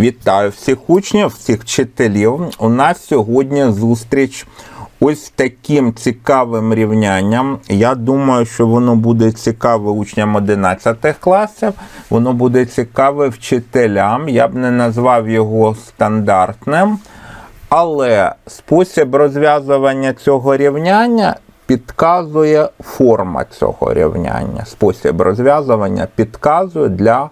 Вітаю всіх учнів, всіх вчителів. У нас сьогодні зустріч ось таким цікавим рівнянням. Я думаю, що воно буде цікаве учням 11 класів, воно буде цікаве вчителям. Я б не назвав його стандартним. Але спосіб розв'язування цього рівняння підказує форма цього рівняння. Спосіб розв'язування підказує для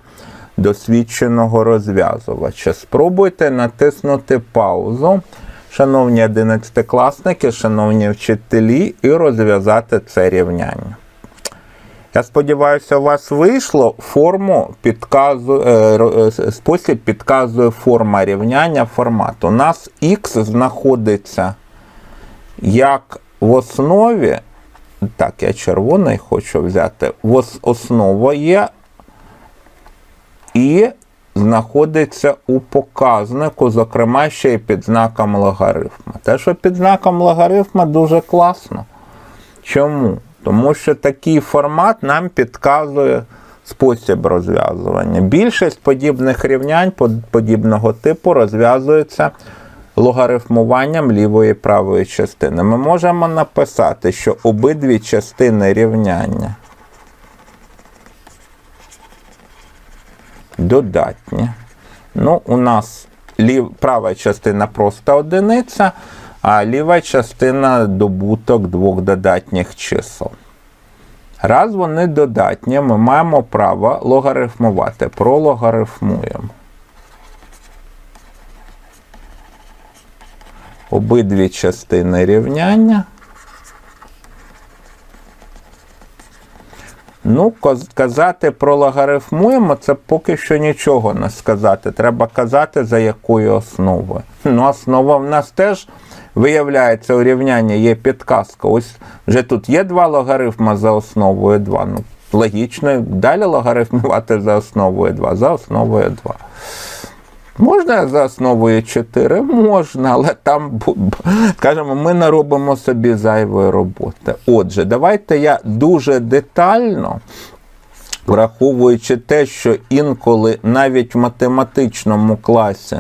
досвідченого розв'язувача. Спробуйте натиснути паузу, шановні одинадцятикласники, шановні вчителі, і розв'язати це рівняння. Я сподіваюся, у вас вийшло. Форму підказує, е, е, спосіб підказує форма рівняння формат. У нас х знаходиться як в основі. Так, я червоний хочу взяти. Ос- Основа є і знаходиться у показнику, зокрема ще й під знаком логарифма. Те, що під знаком логарифма дуже класно. Чому? Тому що такий формат нам підказує спосіб розв'язування. Більшість подібних рівнянь подібного типу розв'язується логарифмуванням лівої і правої частини. Ми можемо написати, що обидві частини рівняння додатні. Ну, у нас лів, права частина просто одиниця, а ліва частина добуток двох додатніх чисел. Раз вони додатні, ми маємо право логарифмувати. Прологарифмуємо. Обидві частини рівняння. Ну, казати про логарифмуємо, це поки що нічого не сказати. Треба казати, за якою основою. Ну, основа в нас теж виявляється у рівнянні є підказка. Ось вже тут є два логарифма за основою 2. Ну, логічно, далі логарифмувати за основою 2, за основою 2. Можна за основою 4? Можна, але там, скажімо, ми не робимо собі зайвої роботи. Отже, давайте я дуже детально, враховуючи те, що інколи навіть в математичному класі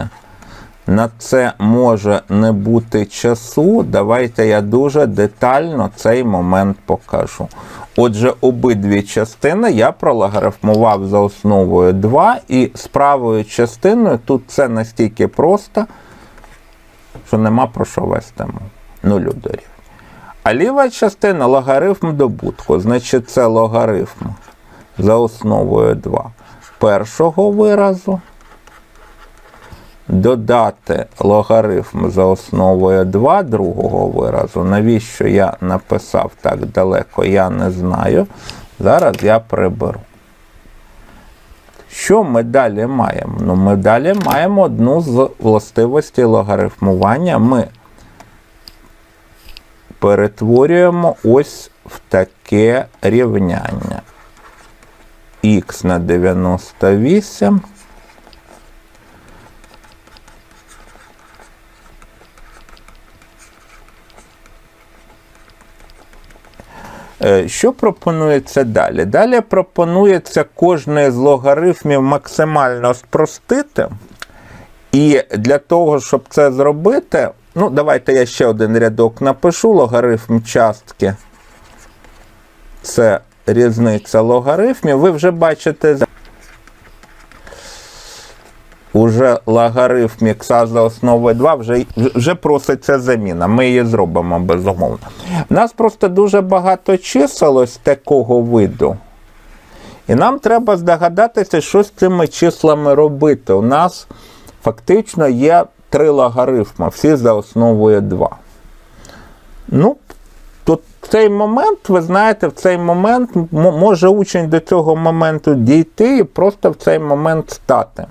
на це може не бути часу, давайте я дуже детально цей момент покажу. Отже, обидві частини я пролографмував за основою 2, і з правою частиною тут це настільки просто, що нема про що вести. Нулю дорівнює. А ліва частина логарифм добутку. Значить, це логарифм за основою 2 першого виразу додати логарифм за основою 2 другого виразу. Навіщо я написав так далеко, я не знаю. Зараз я приберу. Що ми далі маємо? Ну, ми далі маємо одну з властивостей логарифмування. Ми перетворюємо ось в таке рівняння. Х на 98 Що пропонується далі? Далі пропонується кожний з логарифмів максимально спростити. І для того, щоб це зробити, ну, давайте я ще один рядок напишу. Логарифм частки це різниця логарифмів. Ви вже бачите. Уже логарифм х за основою 2 вже, вже проситься заміна. Ми її зробимо безумовно. У нас просто дуже багато чисел ось такого виду. І нам треба здогадатися, що з цими числами робити. У нас фактично є три логарифми, всі за основою 2. Ну, тут в цей момент, ви знаєте, в цей момент може учень до цього моменту дійти і просто в цей момент стати.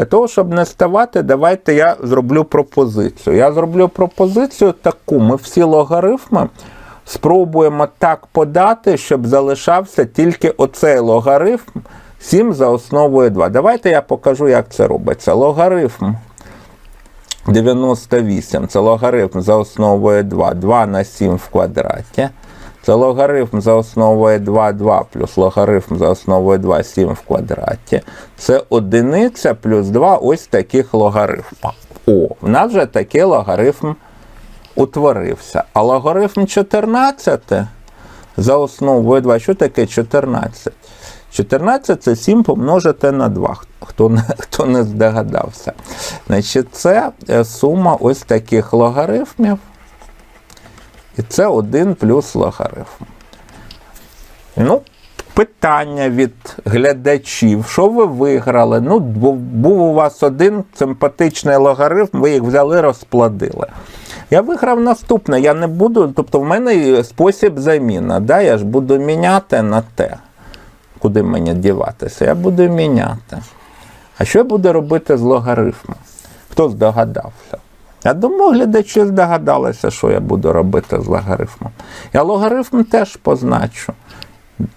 Для того, щоб не ставати, давайте я зроблю пропозицію. Я зроблю пропозицію таку: ми всі логарифми спробуємо так подати, щоб залишався тільки оцей логарифм 7 за основою 2. Давайте я покажу, як це робиться. Логарифм 98 це логарифм за основою 2. 2 на 7 в квадраті. Це логарифм за основою 2, 2 плюс логарифм за основою 2, 7 в квадраті. Це одиниця плюс 2 ось таких логарифма. О, в нас вже такий логарифм утворився. А логарифм 14 за основою 2. Що таке 14? 14 це 7 помножити на 2, хто не, хто не здогадався. Значить, це е, сума ось таких логарифмів. І це 1 плюс логарифм. Ну, питання від глядачів. Що ви виграли? Ну, був у вас один симпатичний логарифм, ви їх взяли, розплодили. Я виграв наступне. Я не буду, тобто в мене спосіб заміна. Да? Я ж буду міняти на те. Куди мені діватися? Я буду міняти. А що я буду робити з логарифмом? Хто здогадався? Я думаю, глядачі здогадалися, що я буду робити з логарифмом. Я логарифм теж позначу.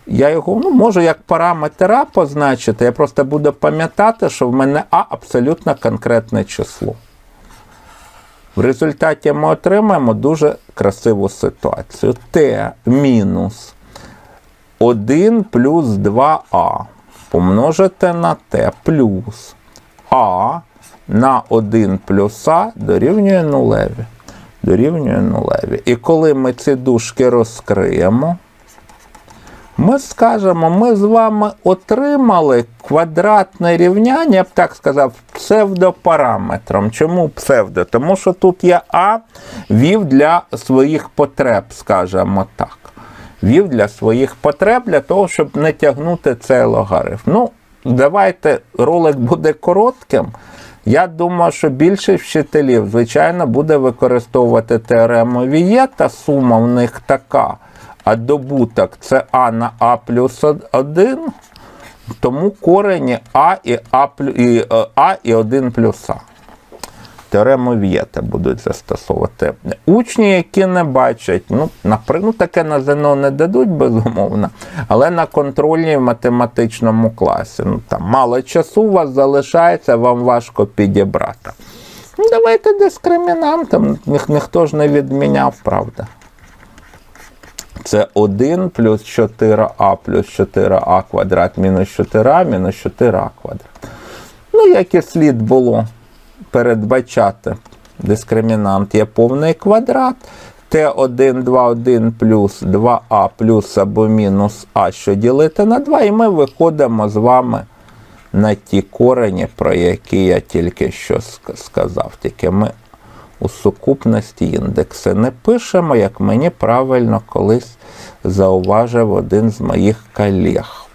Я його ну, можу як параметр А позначити, я просто буду пам'ятати, що в мене А абсолютно конкретне число. В результаті ми отримаємо дуже красиву ситуацію. Т мінус 1 плюс 2а помножити на Т плюс А на 1 плюс А дорівнює нулеві. Дорівнює нулеві. І коли ми ці дужки розкриємо, ми скажемо, ми з вами отримали квадратне рівняння, я б так сказав, псевдопараметром. Чому псевдо? Тому що тут я А вів для своїх потреб, скажімо так. Вів для своїх потреб, для того, щоб не тягнути цей логарифм. Ну, давайте ролик буде коротким. Я думаю, що більшість вчителів, звичайно, буде використовувати теорему Віє, та сума в них така. А добуток це А на А плюс 1, тому корені А і А, і, е, а і 1 плюс А. Теорему Вієта будуть застосовувати. Учні, які не бачать, ну, напри- ну таке на ЗНО не дадуть, безумовно, але на контрольній в математичному класі. Ну, там мало часу у вас залишається, вам важко підібрати. Ну, давайте дискримінантом, Ніх, ніхто ж не відміняв, правда. Це 1 плюс 4а плюс 4а квадрат мінус 4а мінус 4а квадрат. Ну, як і слід було передбачати, дискримінант є повний квадрат. Т1, 2, 1 плюс 2а плюс або мінус а, що ділити на 2, і ми виходимо з вами на ті корені, про які я тільки що сказав. Тільки ми у сукупності індекси не пишемо, як мені правильно колись зауважив один з моїх колег.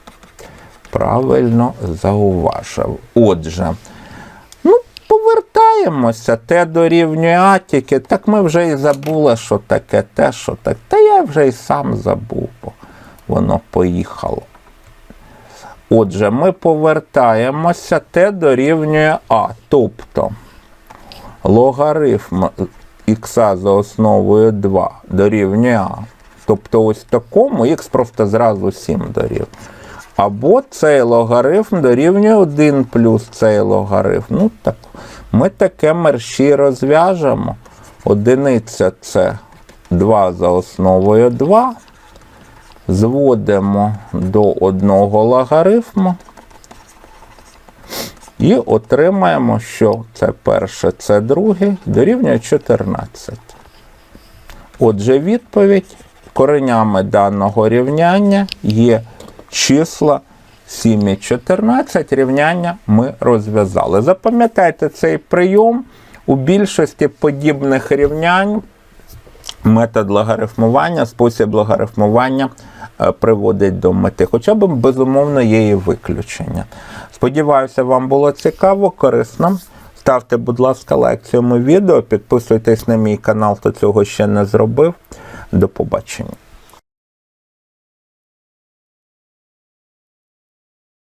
Правильно зауважив. Отже, повертаємося. Те дорівнює А, так ми вже і забули, що таке те, що так. Та я вже і сам забув, бо воно поїхало. Отже, ми повертаємося, те дорівнює А. Тобто логарифм х за основою 2 дорівнює А. Тобто ось такому х просто зразу 7 дорівнює. Або цей логарифм дорівнює 1 плюс цей логарифм. Ну, так, ми таке мерші розв'яжемо. Одиниця це 2 за основою 2. Зводимо до одного логарифму. І отримаємо, що це перше, це друге, дорівнює 14. Отже, відповідь коренями даного рівняння є числа 7 і 14. Рівняння ми розв'язали. Запам'ятайте цей прийом. У більшості подібних рівнянь метод логарифмування, спосіб логарифмування е, приводить до мети. Хоча б, безумовно, є і виключення. Сподіваюся, вам було цікаво, корисно. Ставте, будь ласка, лайк цьому відео, підписуйтесь на мій канал, хто цього ще не зробив. До побачення.